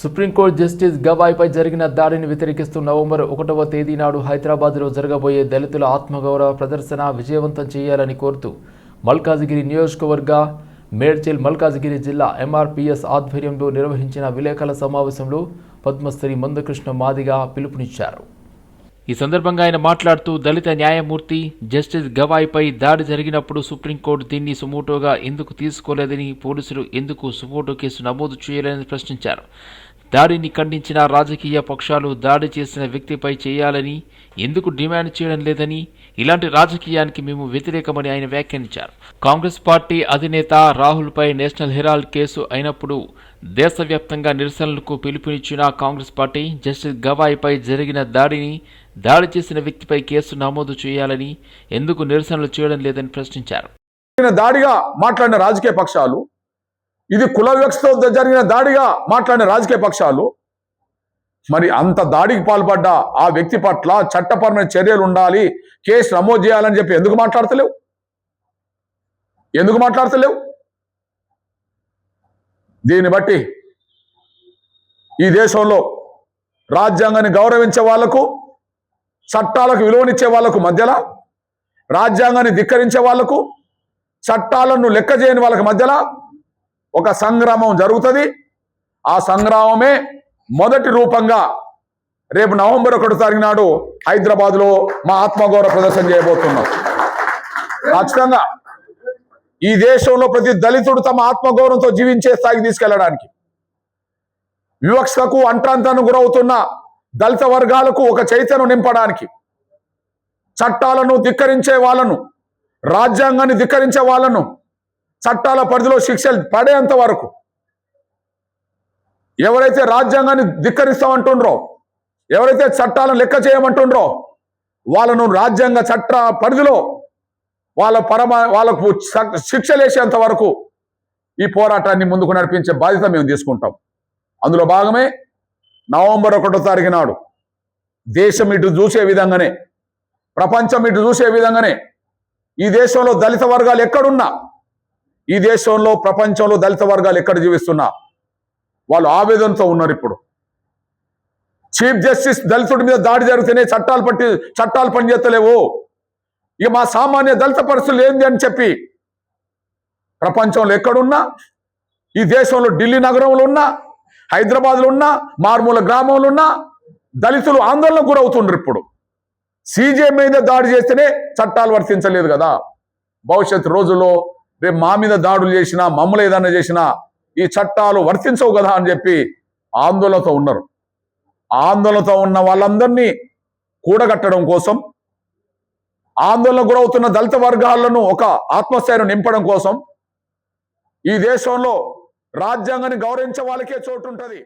Supreme court justice గవాయ్పై జరిగిన దాడిని వ్యతిరేకిస్తూ నవంబర్ ఒకటవ తేదీ నాడు హైదరాబాద్లో జరగబోయే దళితుల ఆత్మగౌరవ ప్రదర్శన విజయవంతం చేయాలని కోరుతూ మల్కాజిగిరి నియోజకవర్గ మేడ్చల్ మల్కాజిగిరి జిల్లా ఎంఆర్పిఎస్ ఆధ్వర్యంలో నిర్వహించిన విలేకరుల సమావేశంలో పద్మశ్రీ మందకృష్ణ మాదిగా పిలుపునిచ్చారు. ఈ సందర్భంగా ఆయన మాట్లాడుతూ దళిత న్యాయమూర్తి జస్టిస్ గవాయ్పై దాడి జరిగినప్పుడు సుప్రీంకోర్టు దీన్ని సుమోటోగా ఎందుకు తీసుకోలేదని పోలీసులు ఎందుకు సుమోటో కేసు నమోదు చేయలేదని ప్రశ్నించారు. దాడిని ఖండించిన రాజకీయ పక్షాలు దాడి చేసిన వ్యక్తిపై చేయాలని ఎందుకు డిమాండ్ చేయడం లేదని ఇలాంటి రాజకీయానికి మేము వ్యతిరేకమని ఆయన వ్యాఖ్యానించారు. కాంగ్రెస్ పార్టీ అధినేత రాహుల్పై నేషనల్ హెరాల్డ్ కేసు అయినప్పుడు దేశవ్యాప్తంగా నిరసనలకు పిలుపునిచ్చిన కాంగ్రెస్ పార్టీ జస్టిస్ గవాయ్పై జరిగిన దాడిని దాడి చేసిన వ్యక్తిపై కేసు నమోదు చేయాలని ఎందుకు నిరసనలు చేయడం లేదని ప్రశ్నించారు. దాడిగా మాట్లాడిన రాజకీయ పక్షాలు ఇది కుల వివక్షతో జరిగిన దాడిగా మాట్లాడిన రాజకీయ పక్షాలు. మరి అంత దాడికి పాల్పడ్డ ఆ వ్యక్తి పట్ల చట్టపరమైన చర్యలు ఉండాలి కేసు నమోదు చేయాలని చెప్పి ఎందుకు మాట్లాడతలేవు? ఎందుకు మాట్లాడతలేవు? దీన్ని బట్టి ఈ దేశంలో రాజ్యాంగాన్ని గౌరవించే వాళ్ళకు చట్టాలకు విలువనిచ్చే వాళ్ళకు మధ్యలా రాజ్యాంగాన్ని ధిక్కరించే వాళ్ళకు చట్టాలను లెక్క చేయని వాళ్ళకి మధ్యలా ఒక సంగ్రామం జరుగుతుంది. ఆ సంగ్రామమే మొదటి రూపంగా రేపు నవంబర్ ఒకటో తారీఖు నాడు హైదరాబాద్లో మా ఆత్మగౌరవ ప్రదర్శన చేయబోతున్నాం. ఖచ్చితంగా ఈ దేశంలో ప్రతి దళితుడు తమ ఆత్మగౌరవంతో జీవించే స్థాయికి తీసుకెళ్ళడానికి వివక్షకు అంట్రాంతను గురవుతున్న దళిత వర్గాలకు ఒక చైతన్యం నింపడానికి చట్టాలను ధిక్కరించే వాళ్ళను రాజ్యాంగాన్ని ధిక్కరించే వాళ్ళను చట్టాల పరిధిలో శిక్షలు పడేంత వరకు ఎవరైతే రాజ్యాంగాన్ని ధిక్కరిస్తామంటుండ్రో ఎవరైతే చట్టాలను లెక్క చేయమంటుండ్రో వాళ్ళను రాజ్యాంగ చట్ట పరిధిలో వాళ్ళ పరమ వాళ్ళకు శిక్షలేసేంత వరకు ఈ పోరాటాన్ని ముందుకు నడిపించే బాధ్యత మేము తీసుకుంటాం. అందులో భాగమే నవంబర్ ఒకటో తారీఖు నాడు దేశం ఇటు చూసే విధంగానే ప్రపంచం ఇటు చూసే విధంగానే ఈ దేశంలో దళిత వర్గాలు ఎక్కడున్నా ఈ దేశంలో ప్రపంచంలో దళిత వర్గాలు ఎక్కడ జీవిస్తున్నా వాళ్ళు ఆవేదనతో ఉన్నారు ఇప్పుడు. చీఫ్ జస్టిస్ దళితుడి మీద దాడి జరిగితేనే చట్టాలు పట్టి చట్టాలు పనిచేస్తలేవు. ఇక మా సామాన్య దళిత పరిస్థితులు ఏంది అని చెప్పి ప్రపంచంలో ఎక్కడున్నా ఈ దేశంలో ఢిల్లీ నగరంలో ఉన్నా హైదరాబాద్లో ఉన్నా మారుమూల గ్రామంలో ఉన్నా దళితులు ఆందోళనకు గురవుతుండ్రు ఇప్పుడు. సీజే మీద దాడి చేస్తేనే చట్టాలు వర్తించలేదు కదా. భవిష్యత్ రోజుల్లో రేపు మా మీద దాడులు చేసినా మమ్మల్ని ఏదైనా చేసినా ఈ చట్టాలు వర్తించవు కదా అని చెప్పి ఆందోళనతో ఉన్నారు. ఆందోళనతో ఉన్న వాళ్ళందరినీ కూడగట్టడం కోసం ఆందోళన గురవుతున్న దళిత వర్గాలను ఒక ఆత్మస్థైర్యం నింపడం కోసం ఈ దేశంలో రాజ్యాంగాన్ని గౌరవించే వాళ్ళకే చోటు ఉంటుంది.